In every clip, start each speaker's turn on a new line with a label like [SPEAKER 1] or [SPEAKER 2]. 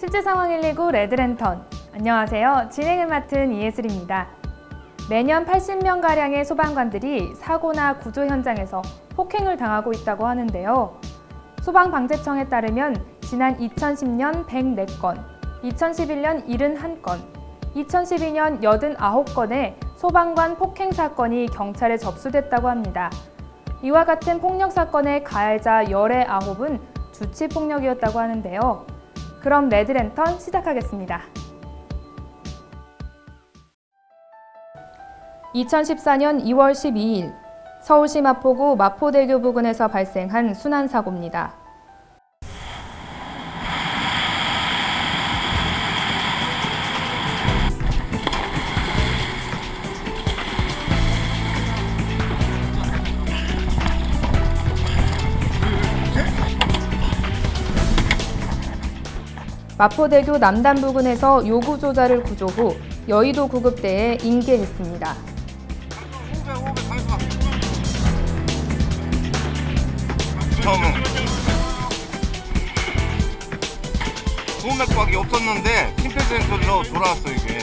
[SPEAKER 1] 실제 상황 119 레드랜턴. 안녕하세요. 진행을 맡은 이예슬입니다. 매년 80명가량의 소방관들이 사고나 구조 현장에서 폭행을 당하고 있다고 하는데요. 소방방재청에 따르면 지난 2010년 104건, 2011년 71건, 2012년 89건의 소방관 폭행 사건이 경찰에 접수됐다고 합니다. 이와 같은 폭력 사건의 가해자 19은 주치 폭력이었다고 하는데요. 그럼 레드랜턴 시작하겠습니다. 2014년 2월 12일 서울시 마포구 마포대교 부근에서 발생한 순환 사고입니다. 마포대교 남단 부근에서 요구 조자를 구조 후 여의도 구급대에 인계했습니다.
[SPEAKER 2] 500, 500, 80. 처음은 보험맥박이 없었는데 심폐소생술로 돌아왔어 이게.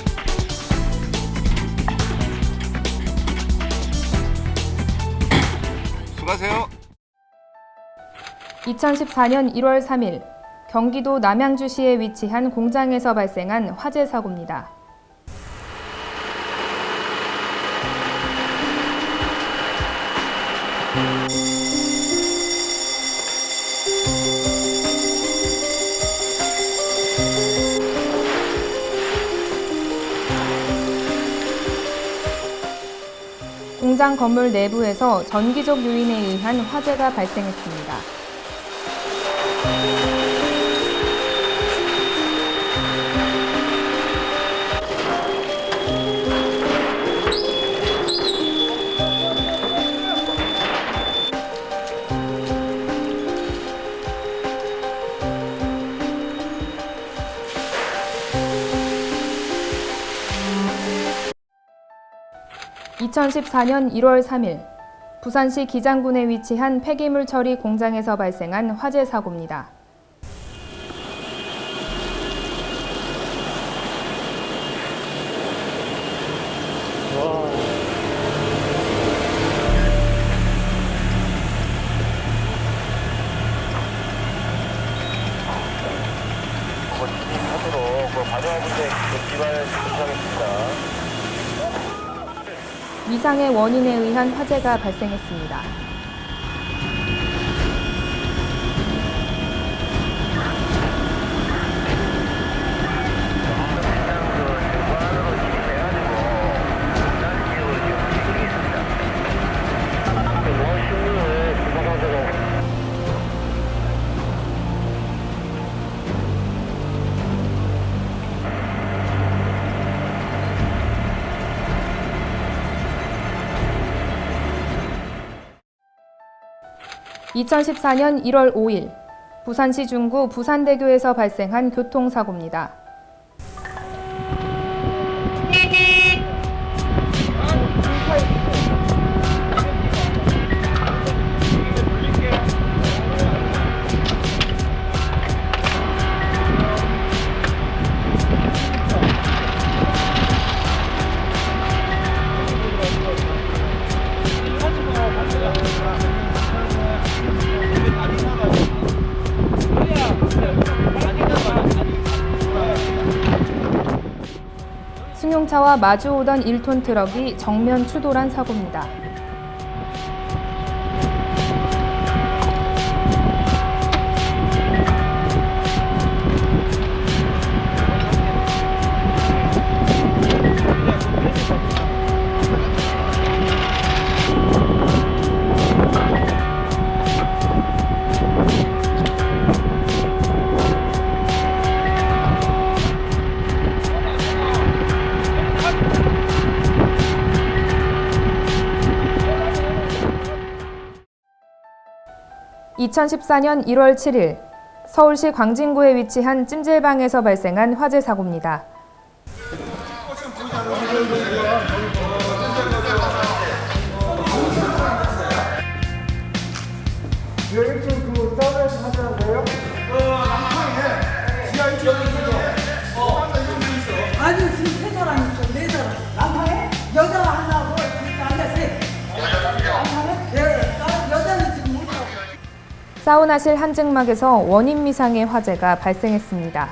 [SPEAKER 2] 수고하세요.
[SPEAKER 1] 2014년 1월 3일 경기도 남양주시에 위치한 공장에서 발생한 화재 사고입니다. 공장 건물 내부에서 전기적 요인에 의한 화재가 발생했습니다. (2014년 1월 3일) 부산시 기장군에 위치한 폐기물 처리 공장에서 발생한 화재 사고입니다.
[SPEAKER 3] 하도록 그 과정분들 그 기반을 조치하겠습니다.
[SPEAKER 1] 위상의 원인에 의한 화재가 발생했습니다. (2014년 1월 5일) 부산시 중구 부산대교에서 발생한 교통사고입니다. 승용차와 마주오던 1톤 트럭이 정면 추돌한 사고입니다. (2014년 1월 7일) 서울시 광진구에 위치한 찜질방에서 발생한 화재 사고입니다. 사우나실 한증막에서 원인 미상의 화재가 발생했습니다.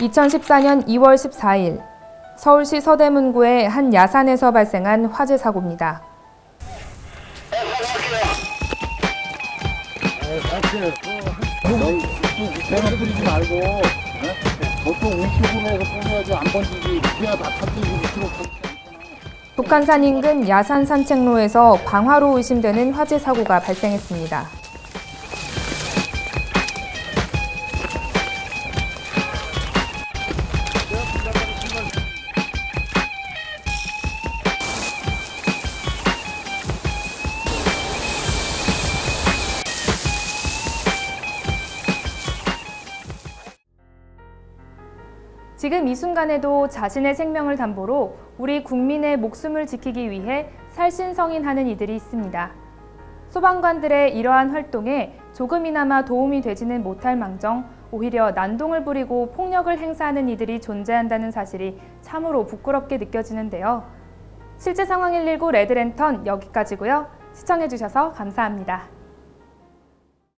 [SPEAKER 1] (2014년 2월 14일) 서울시 서대문구의 한 야산에서 발생한 화재 사고입니다.
[SPEAKER 4] 배는 뿌리지 말고 어? 보통 50으로 해서 뿌려야지 안 번지지 그래야 다 터지고 밑으로
[SPEAKER 1] 북한산 인근 야산 산책로에서 방화로 의심되는 화재 사고가 발생했습니다. 지금 이 순간에도 자신의 생명을 담보로 우리 국민의 목숨을 지키기 위해 살신성인하는 이들이 있습니다. 소방관들의 이러한 활동에 조금이나마 도움이 되지는 못할 망정 오히려 난동을 부리고 폭력을 행사하는 이들이 존재한다는 사실이 참으로 부끄럽게 느껴지는데요. 실제 상황 119 레드랜턴 여기까지고요. 시청해주셔서 감사합니다.